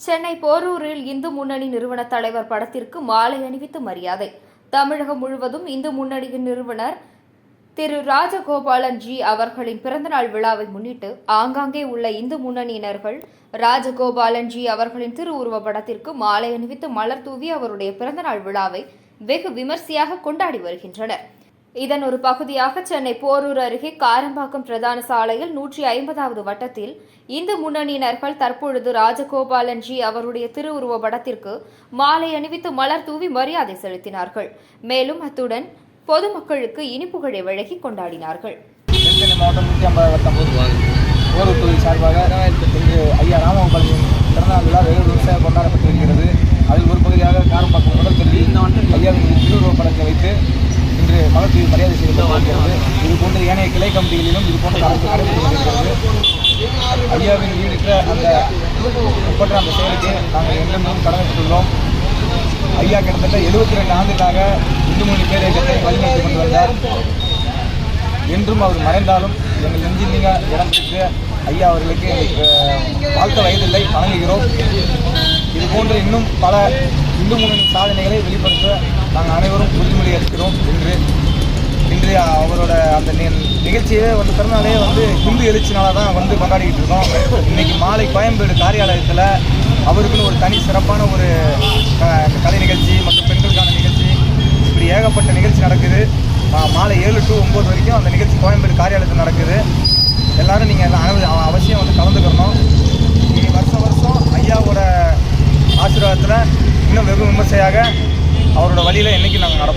சென்னை போரூரில் இந்து முன்னணி நிறுவன தலைவர் படத்திற்கு மாலை அணிவித்து மரியாதை. தமிழகம் முழுவதும் இந்து முன்னணியின் நிறுவனர் திரு ராஜகோபாலன் ஜி அவர்களின் பிறந்தநாள் விழாவை முன்னிட்டு ஆங்காங்கே உள்ள இந்து முன்னணியினர்கள் ராஜகோபாலன் ஜி அவர்களின் திருவுருவ படத்திற்கு மாலை அணிவித்து மலர் தூவி அவருடைய பிறந்தநாள் விழாவை வெகு விமர்சையாக கொண்டாடி வருகின்றனர். இதன் ஒரு பகுதியாக சென்னை போரூர் அருகே காரம்பாக்கம் பிரதான சாலையில் நூற்றி ஐம்பதாவது வட்டத்தில் இந்து முன்னணியினர்கள் தற்பொழுது ராஜகோபாலன் ஜி அவருடைய திருவுருவ படத்திற்கு மாலை அணிவித்து மலர் தூவி மரியாதை செலுத்தினார்கள். மேலும் அத்துடன் பொதுமக்களுக்கு இனிப்புகளை வழங்கி கொண்டாடினார்கள். சார்பாக ஐயா ராமகோபாலின் பிறந்தநாள் விழா வெகு விவசாயம் கொண்டாடப்பட்டு வருகிறது. அதில் ஒரு பகுதியாக காரம்பாக்கம் முதல் பள்ளி ஐயாவின் திருவுருவ படத்தை வைத்து இன்று மரியாதை செய்யப்பட்டிருக்கிறது இது போன்ற ஏனைய கிளை கமிட்டிகளிலும் இது போன்ற அரசு நடைபெற்றிருக்கிறது ஐயாவின் ஈடுற்ற அந்த ஒப்பற்ற அந்த செயலுக்கு நாங்கள் என்றென்றும் கடமைப்பட்டுள்ளோம். ஐயா கிட்டத்தட்ட எழுபத்தி ரெண்டு ஆண்டுகளாக இந்து மொழி பேரியக்கத்தை வழிநடத்தி கொண்டு வந்தார். என்றும் அவர் மறைந்தாலும் எங்கள் நெஞ்சில் நீங்க இடம் பிடித்து ஐயா அவர்களுக்கு வாழ்த்த வயதில்லை வணங்குகிறோம். இது போன்ற இன்னும் பல இந்து முன்னணி சாதனைகளை வெளிப்படுத்த நாங்கள் அனைவரும் அவரோட அந்த நிகழ்ச்சியே வந்து பிறந்தாலே வந்து குண்டு எழுச்சினால தான் வந்து கொண்டாடிக்கிட்டு இருக்கோம். இன்னைக்கு மாலை கோயம்பேடு காரியாலயத்தில் அவருக்குன்னு ஒரு தனி சிறப்பான ஒரு க- கலை நிகழ்ச்சி மற்றும் பெண்களுக்கான நிகழ்ச்சி இப்படி ஏகப்பட்ட நிகழ்ச்சி நடக்குது. மாலை ஏழு டு ஒம்பது வரைக்கும் அந்த நிகழ்ச்சி கோயம்பேடு காரியாலயத்தில் நடக்குது. எல்லாரும் நீங்கள் எல்லாம் அவசியம் வந்து கலந்துக்கிறணும் இனி வருஷம் வருஷம் ஐயாவோட ஆசீர்வாதத்தில் இன்னும் வெகு விமர்சையாக அவரோட வழியில் என்றைக்கும் நாங்கள் நடப்போம்?